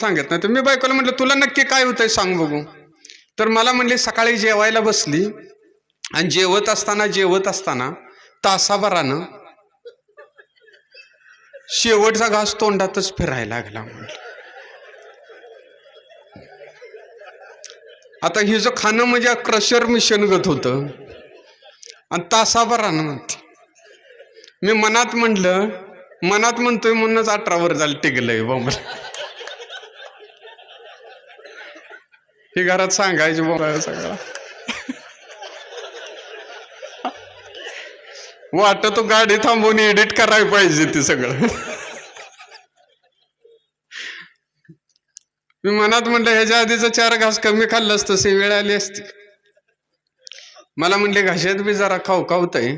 सांगत नाही. तर मी बायकोला म्हटलं तुला नक्की काय होतंय सांग बघू. तर मला म्हणली सकाळी जेवायला बसली आणि जेवत असताना जेवत असताना तासाभरानं शेवटचा घास तोंडातच फिरायला लागला म्हणलं आता हे जो खाणं म्हणजे क्रशर मिशन गत होतं. आणि तासाभरानं म्हणते. मी मनात म्हणलं मनात म्हणतोय म्हणूनच अठरावर झालं टिकलंय मला. हे घरात सांगायचे बोलायला सगळं. वाटत तो गाडी थांबवून एडिट करायला पाहिजे ते सगळं. मी मनात म्हणलं ह्याच्या आधीचं चार घास कमी खाल्लं असतं से वेळ आली असती. मला म्हणले घाशात बी जरा खाऊ खावतंय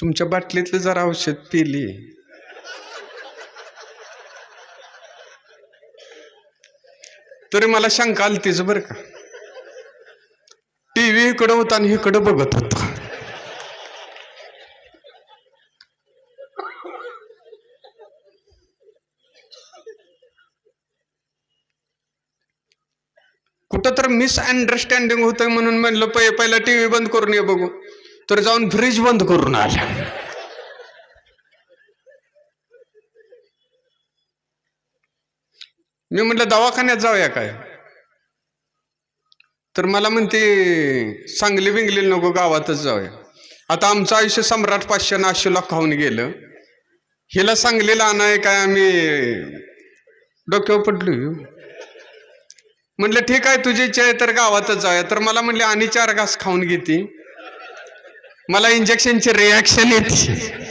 तुमच्या बाटलीतलं जरा औषध पिली. तरी मला शंका आली तीच बरं का. टीव्ही इकडं होता आणि इकडं बघत होता. कुठं तर मिसअंडरस्टँडिंग होतं म्हणून म्हणलं पहिला पहिला टीव्ही बंद करून ये बघू. तर जाऊन फ्रीज बंद करून आला मी म्हटलं दवाखान्यात जाऊया काय? तर मला म्हणते सांगली बिंगली नको गावातच जाऊया. आता आमचं आयुष्य सम्राट पाचशे नाशूला खाऊन गेलं. हिला सांगलीला आणाय काय आम्ही डोक्यावर पडलो. म्हटलं ठीक आहे तुझी इच्छा आहे तर गावातच जाऊया. तर मला म्हणले आणि चार घास खाऊन घेते. मला इंजेक्शनची रिॲक्शन येते.